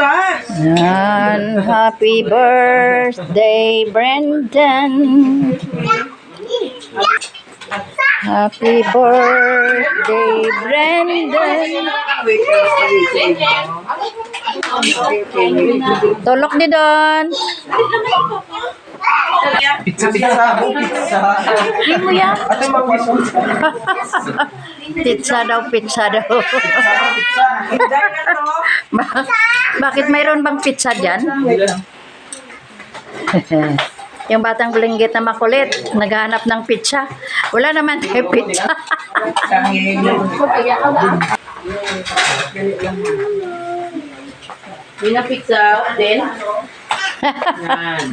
Yan. Happy birthday, Brendan. Happy birthday, Brendan. Tulok ni Don. Pizza, pizza. Pizza. Hindi mo yan. Ate, mag-pizza. Pizza daw, pizza daw. Hinday na to. Ba- Bakit mayroon bang pizza dyan? Yung batang bulinggit na makulit, naghahanap ng pizza. Wala naman eh, pizza. Hindi na pizza din. Yan.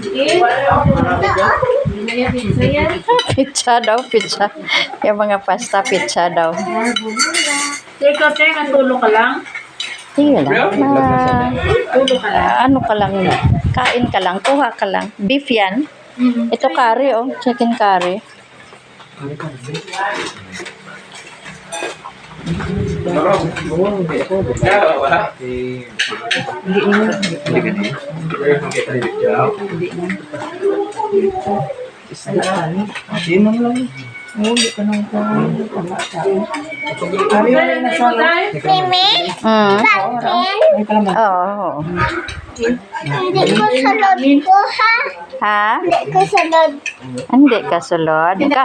Pizza yan. pizza daw, pizza. Yung mga pasta, pizza daw. Teka, teka, tulog ka lang. Sige lang. Ah, Tulog ka lang. ano ka lang, kain ka lang, kuha ka lang. Beef yan. Ito curry, oh. Chicken curry. Marong. Oo, hindi ako. Wala. Hindi mo. Hindi. Hindi ka din. Mm. Oo. Hindi ko sunod ko ha. Ha? Hindi ko sunod. Hindi ka sulod. Ka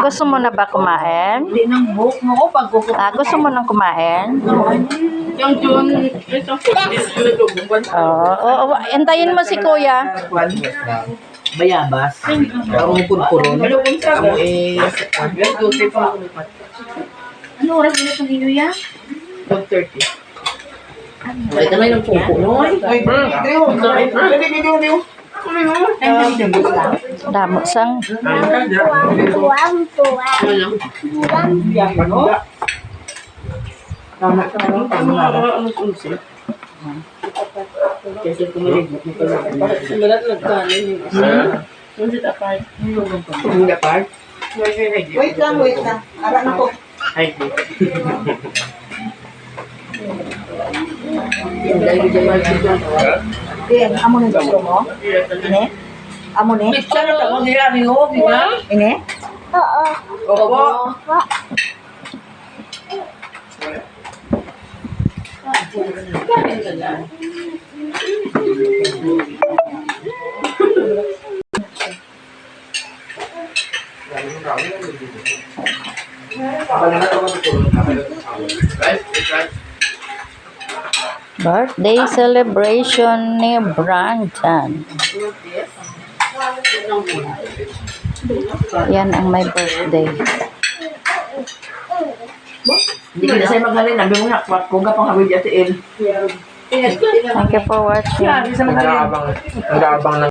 gusto mo na ba kumain? Hindi ng book mo ko pag. Ah, gusto mo nang kumain? Yung June, ito po, nagugumban. Oo. Oo, oo. Antayin mo si kuya. Bayabas. Ang purpuron. Amo eh. Ano oras sa ninyo yan? 1.30. Ay, tamay ng pupo, no? Deo, deo. Damo sang. Tuwang tuwa. Ano? Tuwang Tama ka lang. Tama nga. Ano? Kasi kumaligit mo pala. Sumalat nagkanin yung isa. Unsi tapay. Hindi part. Wait lang, wait lang. Ara na. Ay, di. Dahil dyan mag-sigyan. Bien, amo na gusto mo? Ini? Amo ni? Pizza na ako nila ni Ho, di ba? Ini? Oo. Opo. Birthday celebration ni Brandon. Yan ang my birthday. Hindi ka na sa'yo maghalin. Nabi mo nga, kung ka pang habib yati il. Thank you for watching. Nag-aabang. Nag-aabang ng